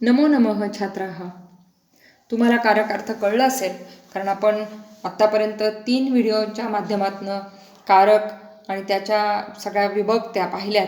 नमो नमः छात्राः. तुम्हाला कारक अर्थ कळला असेल कारण आपण आत्तापर्यंत तीन व्हिडिओच्या माध्यमातून कारक आणि त्याच्या सगळ्या विभक्त्या पाहिल्यात.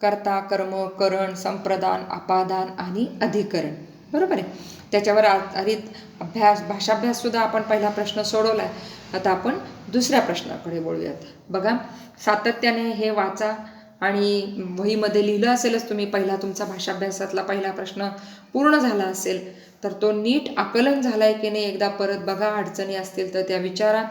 कर्ता कर्म करण संप्रदान अपादान आणि अधिकरण. बरोबर आहे? त्याच्यावर आधारित अभ्यास भाषाभ्याससुद्धा आपण पहिला प्रश्न सोडवला आहे आता आपण दुसऱ्या प्रश्नाकडे बोलूयात बघा सातत्याने हे वाचा आणि वहीमध्ये लिहिलं असेलच तुम्ही पहिला तुमचा भाषाभ्यासातला पहिला प्रश्न पूर्ण झाला असेल तर तो नीट आकलन झाला आहे की नाही एकदा परत बघा अडचणी असतील तर त्या विचारा.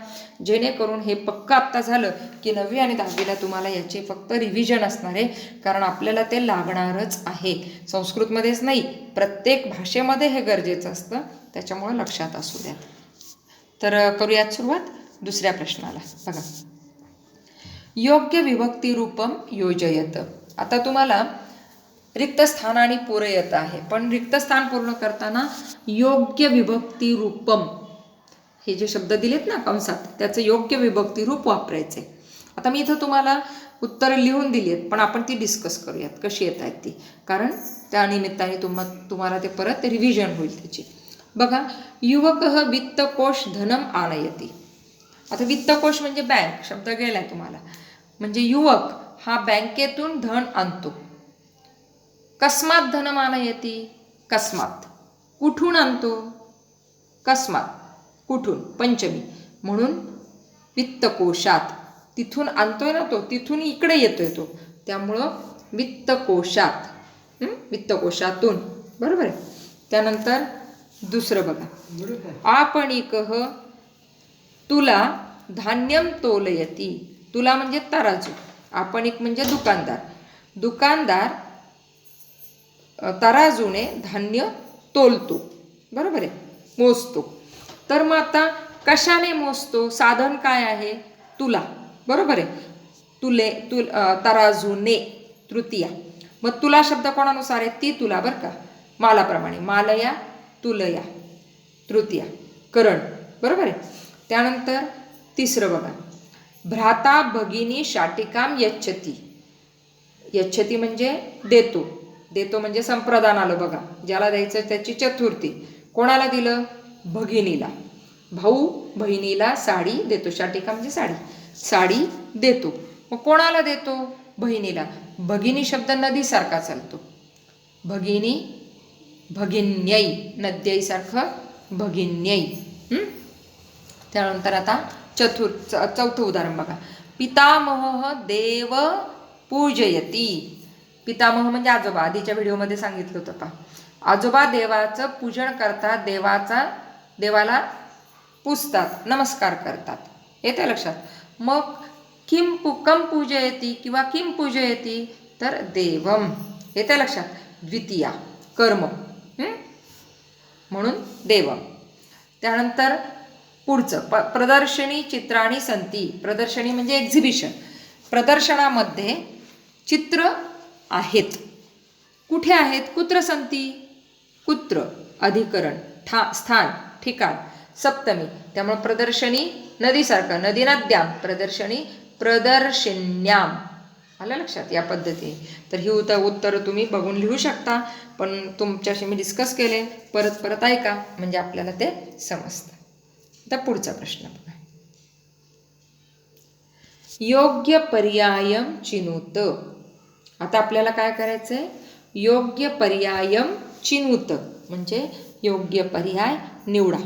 जेणेकरून हे पक्क आत्ता झालं की नववी आणि दहावीला तुम्हाला याचे फक्त रिव्हिजन असणार आहे कारण आपल्याला ते लागणारच आहे. संस्कृतमध्येच नाही प्रत्येक भाषेमध्ये हे गरजेचं असतं त्याच्यामुळं लक्षात असू द्या. तर करूयात सुरुवात दुसऱ्या प्रश्नाला. बघा. योग्य विभक्ती रूपम योजयत. आता तुम्हाला रिक्त स्थान आणि पुरयत आहे. पण रिक्त स्थान पूर्ण करताना योग्य विभक्ती रूपम हे जे शब्द दिलेत ना कंसात त्याचं योग्य विभक्ती रूप वापरायचे आता मी इथं तुम्हाला उत्तरं लिहून दिली आहेत पण आपण ती डिस्कस करूयात कशी येत आहेत ती. कारण त्या निमित्ताने तुम्हा तुम्हाला ते परत रिव्हिजन होईल त्याची. बघा युवक वित्तकोश धनम आनयती. आता वित्तकोश म्हणजे बँक शब्द गेलाय तुम्हाला. म्हणजे युवक हा बँकेतून धन आणतो. कस्मात धनमान येते? कस्मात. कुठून आणतो? कस्मात. कुठून? पंचमी. म्हणून वित्तकोशात तिथून आणतोय ना तो तिथून इकडे येतोय तो. त्यामुळं वित्तकोशात वित्तकोशातून. बरोबर आहे? त्यानंतर दुसरं बघा. आपण आपणिक तुला धान्यम तोलयती. तुला म्हणजे तराजू. आपण एक म्हणजे दुकानदार. दुकानदार तराजूने धान्य तोलतो. बरोबर आहे? मोजतो. तर मग आता कशाने मोजतो? साधन काय आहे? तुला. बरोबर आहे? तुले तुल तराजूने तृतीया. मग तुला शब्द कोणानुसार आहे? ती तुला बरं का. मालाप्रमाणे. मालया तुलया तृतीया. करण. बरोबर आहे? त्यानंतर तिसरं बघा. भ्राता भगिनी शाटिकाम यच्छती. यच्छती म्हणजे देतो. देतो म्हणजे संप्रदान आलं बघा. ज्याला द्यायचं त्याची चतुर्थी. कोणाला दिलं? भगिनीला. भाऊ बहिणीला साडी देतो. शाटिका म्हणजे साडी. साडी देतो. मग कोणाला देतो? बहिणीला. भगिनी शब्द नदीसारखा चालतो. भगिनी भगिन्यई नद्याईसारखं भगिन्यई त्यानंतर आता चतुर् च- चौथं उदाहरण बघा. पितामह देव पूजयती. पितामह म्हणजे आजोबा आधीच्या व्हिडिओमध्ये सांगितलं होतं पा आजोबा देवाचं पूजन करतात देवाचा देवाला पुजतात नमस्कार करतात. येते लक्षात? मग किम पू कम पूजयती किंवा किम पूजयती? तर देवम येते लक्षात? द्वितीया कर्म. म्हणून देवम त्यानंतर पुढचं प प्रदर्शनी चित्राणी संती. प्रदर्शनी म्हणजे एक्झिबिशन प्रदर्शनामध्ये चित्र आहेत. कुठे आहेत? कुत्र संती? कुत्र अधिकरण ठा स्थान ठिकाण सप्तमी. त्यामुळे प्रदर्शनी नदीसारखं नदी नद्याम प्रदर्शनी प्रदर्शिन्याम. आलं लक्षात या पद्धतीने? तर ही उत्तर उत्तरं तुम्ही बघून लिहू शकता पण तुमच्याशी मी डिस्कस केले. परत परत ऐका म्हणजे आपल्याला ते समजतं. आता पुढचा प्रश्न बघा योग्य पर्यायम चिनूत. आता आपल्याला काय करायचं आहे योग्य पर्यायम चिनूत. म्हणजे योग्य पर्याय निवडा.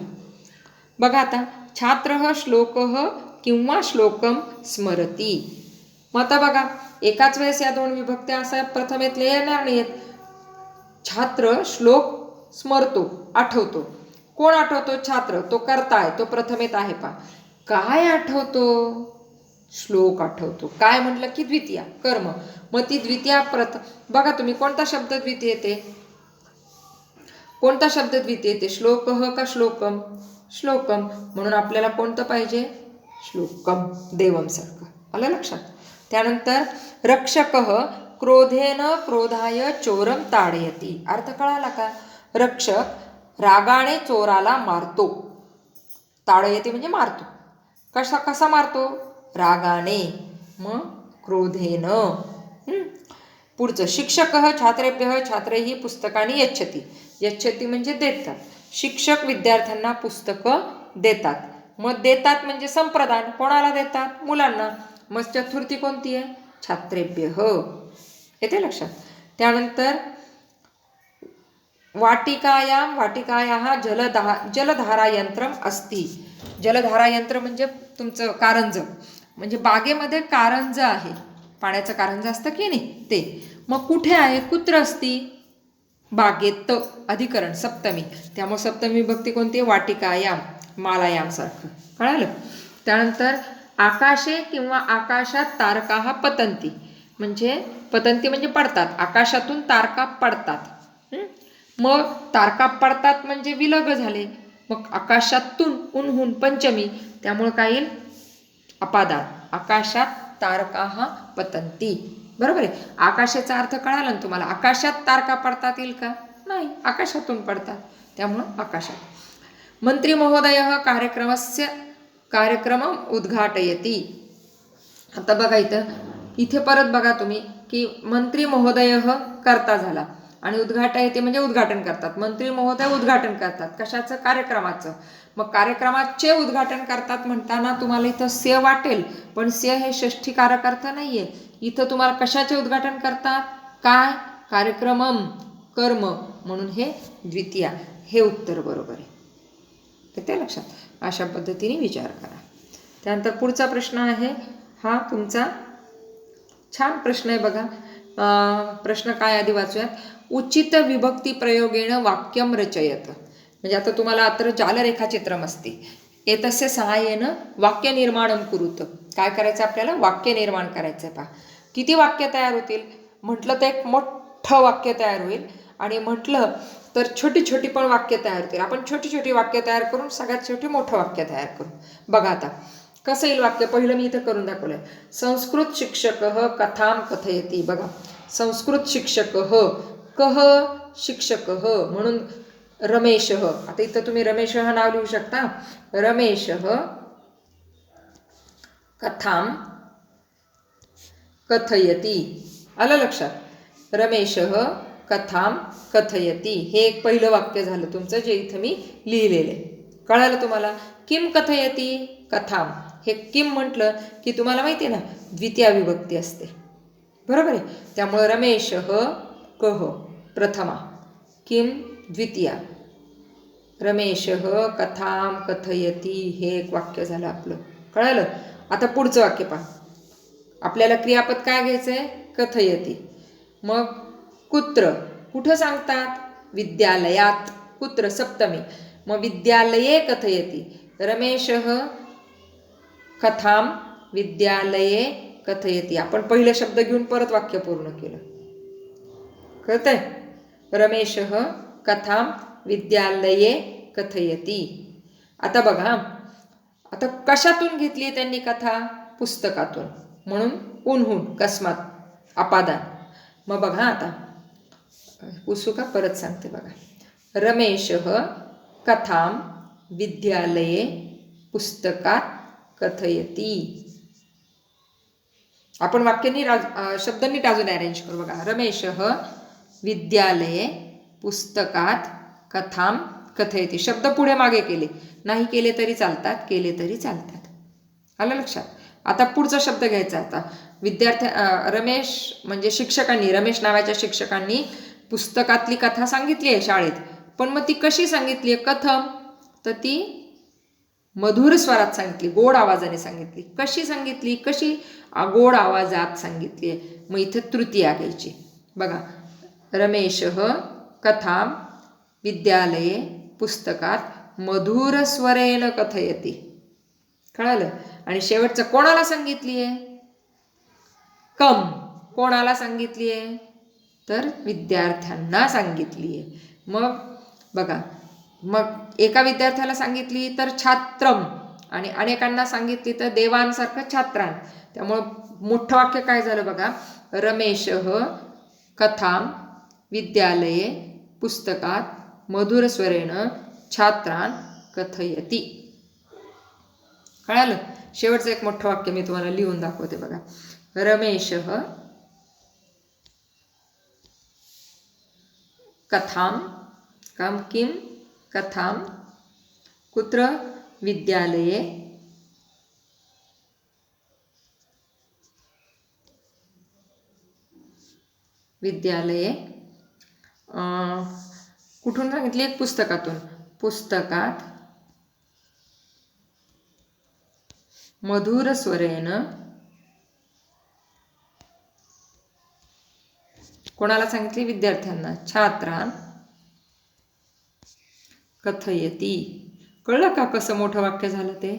बघा आता छात्र श्लोक किंवा श्लोकम स्मरती. मग आता बघा एकाच वेळेस या दोन विभक्त्या असा प्रथमेतले येणार नाहीत छात्र श्लोक स्मरतो आठवतो. कोण आठवतो? छात्र. तो करताय. तो प्रथमेत आहे पा काय आठवतो? श्लोक आठवतो. काय म्हटलं की द्वितीया? कर्म. मग ती द्वितीया प्रथ बघा तुम्ही कोणता शब्द द्वितीय येते? कोणता शब्द द्वितीय येते? श्लोक का श्लोकम? श्लोकम. म्हणून आपल्याला कोणतं पाहिजे? श्लोकम. देवम सारखं. आलं लक्षात? त्यानंतर रक्षक क्रोधेन क्रोधाय चोरम ताडयती. अर्थ कळाला का? रक्षक रागाने चोराला मारतो. ताडयती म्हणजे मारतो. कसा कसा मारतो? रागाने मग क्रोधेन. पुढचं शिक्षक छात्रेभ्य छात्रही पुस्तकाने यच्छती. यच्छती म्हणजे देतात. शिक्षक विद्यार्थ्यांना पुस्तकं देतात. मग देतात म्हणजे संप्रदान. कोणाला देतात? मुलांना. मग चतुर्थी कोणती आहे? छात्रेभ्य. येते लक्षात? त्यानंतर वाटिकायां वाटिकायाः जलधा जलधारा अस्ति. जलधारायंत्र म्हणजे तुमचं कारंज. म्हणजे बागेमध्ये कारंज आहे. पाण्याचं कारंज असतं की नाही? ते. मग कुठे आहे? कुत्र असती? बागेत अधिकरण सप्तमी. त्यामुळे सप्तमी भक्ती कोणती? वाटिकायाम मालायामसारखं कळालं? त्यानंतर आकाशे किंवा आकाशात तारका हा पतंती. म्हणजे पतंती म्हणजे पडतात. आकाशातून तारका पडतात. मग तारका पडतात म्हणजे विलग झाले. मग आकाशातून उन्हून पंचमी. त्यामुळं काय येईल? अपादान. आकाशात तारका हा पतंती. बरोबर आहे? आकाशाचा अर्थ कळाला ना तुम्हाला? आकाशात तारका पडतात येईल का? नाही. आकाशातून पडतात. त्यामुळं आकाशात. मंत्री महोदय कार्यक्रमस्य कार्यक्रम उद्घाटयती. आता बघा इथं. इथे परत बघा तुम्ही की मंत्री महोदय करता झाला. आणि उद्घाटन येते म्हणजे उद्घाटन करतात. मंत्री महोदय उद्घाटन करतात. कशाचं? कार्यक्रमाचं. मग कार्यक्रमाचे उद्घाटन करतात म्हणताना तुम्हाला इथं से वाटेल पण से हे षष्ठीकारक अर्थ नाही आहे इथं तुम्हाला कशाचे उद्घाटन करतात? काय? कार्यक्रमम कर्म म्हणून हे द्वितीया. हे उत्तर बरोबर आहे. तर ते लक्षात. अशा पद्धतीने विचार करा. त्यानंतर पुढचा प्रश्न आहे. हा तुमचा छान प्रश्न आहे बघा. प्रश्न काय आधी वाचूयात? उचित विभक्ती प्रयोगेण वाक्यम रचयत. म्हणजे आता तुम्हाला अत्र जालरेखाचित्रमस्ती एतस्य सहाय्येनं वाक्य निर्माणम कुरुत. काय करायचं आपल्याला? वाक्य निर्माण करायचं आहे पहा. किती वाक्य तयार होतील? म्हटलं तर एक मोठं वाक्य तयार होईल. आणि म्हटलं तर छोटी छोटी पण वाक्य तयार होतील. आपण छोटी छोटी वाक्य तयार करून सगळ्यात छोटी मोठं वाक्य तयार करू. बघा आता. कसं येईल वाक्य? पहिलं मी इथं करून दाखवलं आहे संस्कृत शिक्षक कथाम कथयती. बघा. संस्कृत शिक्षक कह शिक्षक म्हणून रमेश आता इथं तुम्ही रमेश नाव लिहू शकता. रमेश कथाम कथयती. आलं लक्षात? रमेश कथाम कथयती. हे एक पहिलं वाक्य झालं तुमचं जे इथं मी लिहिलेलं आहे. कळालं तुम्हाला? किम कथयती? कथाम हे किम म्हटलं की तुम्हाला माहिती आहे ना द्वितीया विभक्ती असते. बरोबर आहे? त्यामुळं रमेश कह प्रथमा. किम? द्वितीया. रमेश कथाम कथयती हे एक वाक्य झालं आपलं. कळालं? आता पुढचं वाक्य पहा. आपल्याला क्रियापद काय घ्यायचं आहे कथयती. मग कुत्र? कुठं सांगतात? विद्यालयात. कुत्र? सप्तमी. मग विद्यालये कथयती. रमेश कथाम विद्यालये कथयती. आपण पहिले शब्द घेऊन परत वाक्य पूर्ण केलं. कळतंय? रमेश कथाम विद्यालये कथयती. आता बघा आता कशातून घेतली त्यांनी कथा? पुस्तकातून. म्हणून उन्हून कस्मात अपादान. मग बघा आता. उत्सुका परत सांगते बघा. रमेश कथाम विद्यालये पुस्तकात कथयती. आपण वाक्यांनी राज शब्दांनी अजून अरेंज करू बघा. रमेश विद्यालये पुस्तकात कथाम कथयती. शब्द पुढे मागे केले. नाही केले तरी चालतात केले तरी चालतात. आलं लक्षात? आता पुढचा शब्द घ्यायचा आता. विद्यार्थ्या रमेश म्हणजे शिक्षकांनी रमेश नावाच्या शिक्षकांनी पुस्तकातली कथा सांगितली आहे शाळेत. पण मग ती कशी सांगितली आहे? कथम तर ती मधुर स्वरात सांगितली गोड आवाजाने सांगितली. कशी सांगितली? कशी? गोड आवाजात सांगितली आहे. मग इथं तृतीया घ्यायची बघा. रमेश कथा विद्यालये पुस्तकात मधुर स्वरेन कथयती. कळालं? आणि शेवटचं कोणाला सांगितली आहे? कम. कोणाला सांगितली आहे? तर विद्यार्थ्यांना सांगितली आहे. मग बघा. मग एका विद्यार्थ्याला सांगितली तर छात्रम आणि अनेकांना सांगितली तर देवांसारखं छात्रां त्यामुळं मोठं वाक्य काय झालं बघा? रमेश कथाम विद्यालये पुस्तकात मधुरस्वरेण छात्रान कथयती. कळालं? शेवटचं एक मोठं वाक्य मी तुम्हाला लिहून दाखवते बघा. रमेश कथां काम किम कथां कुत्र विद्यालये विद्यालये अं, कुठून सांगितली एक पुस्तकातून? पुस्तकात मधुर स्वरेन कोणाला सांगितली? विद्यार्थ्यांना. छात्रां कथयती. कळलं का कसं मोठं वाक्य झालं ते?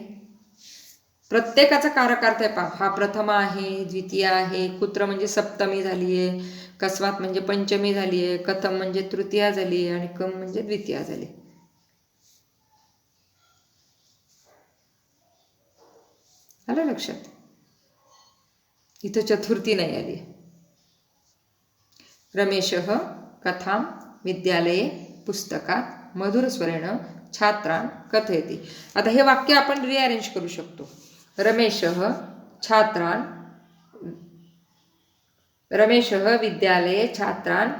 प्रत्येकाचा कारकार्थ आहे पा हा प्रथम आहे द्वितीय आहे कुत्र म्हणजे सप्तमी झाली आहे कस्वात म्हणजे पंचमी झाली आहे कथम म्हणजे तृतीया झाली आहे आणि कम म्हणजे द्वितीया झाली आलं लक्षात? इथं चतुर्थी नाही आली रमेश कथां विद्यालये पुस्तकात मधुरस्वरेण छात्रान कथयति. आता हे वाक्य आपण रिअरेंज करू शकतो. रमेश छात्रान रमेश विद्यालये छात्रान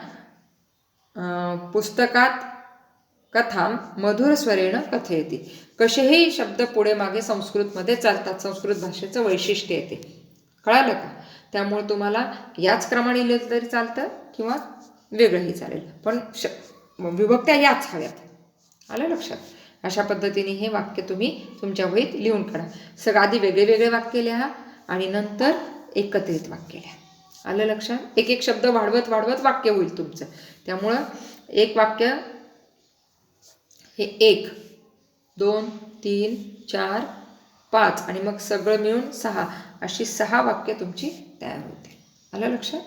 पुस्तकात कथां मधुरस्वरेण कथयती. कसेही शब्द पुढे मागे संस्कृतमध्ये चालतात. संस्कृत भाषेचं वैशिष्ट्य येते. कळालं का? त्यामुळे तुम्हाला याच क्रमाने लिहिलं तरी चालतं किंवा वेगळंही चालेल. पण श विभक्त्या याच हव्यात. आलं लक्षात? अशा पद्धतीने हे वाक्य तुम्ही तुमच्या वहीत लिहून काढा. सगळं आधी वेगळे वेगळे वाक्य लिहा आणि नंतर एकत्रित वाक्य लिहा. आलं लक्षात? एक एक शब्द वाढवत वाढवत वाक्य होईल तुमचं. त्यामुळं एक वाक्य हे एक दोन तीन चार पाच आणि मग सगळं मिळून सहा अशी सहा वाक्य तुमची तयार होते आलं लक्षात?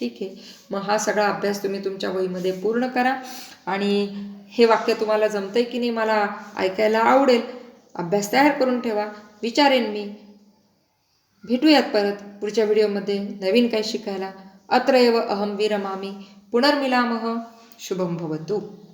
ठीक आहे. मग हा सगळा अभ्यास तुम्ही तुमच्या वहीमध्ये पूर्ण करा. आणि हे वाक्य तुम्हाला जमतंय की नाही मला ऐकायला आवडेल अभ्यास तयार करून ठेवा. विचारेन मी. भेटूयात परत पुढच्या व्हिडिओमध्ये नवीन काही शिकायला. अत्र एव अहम विरमामी. पुनर्मिलामः. शुभम भवतु.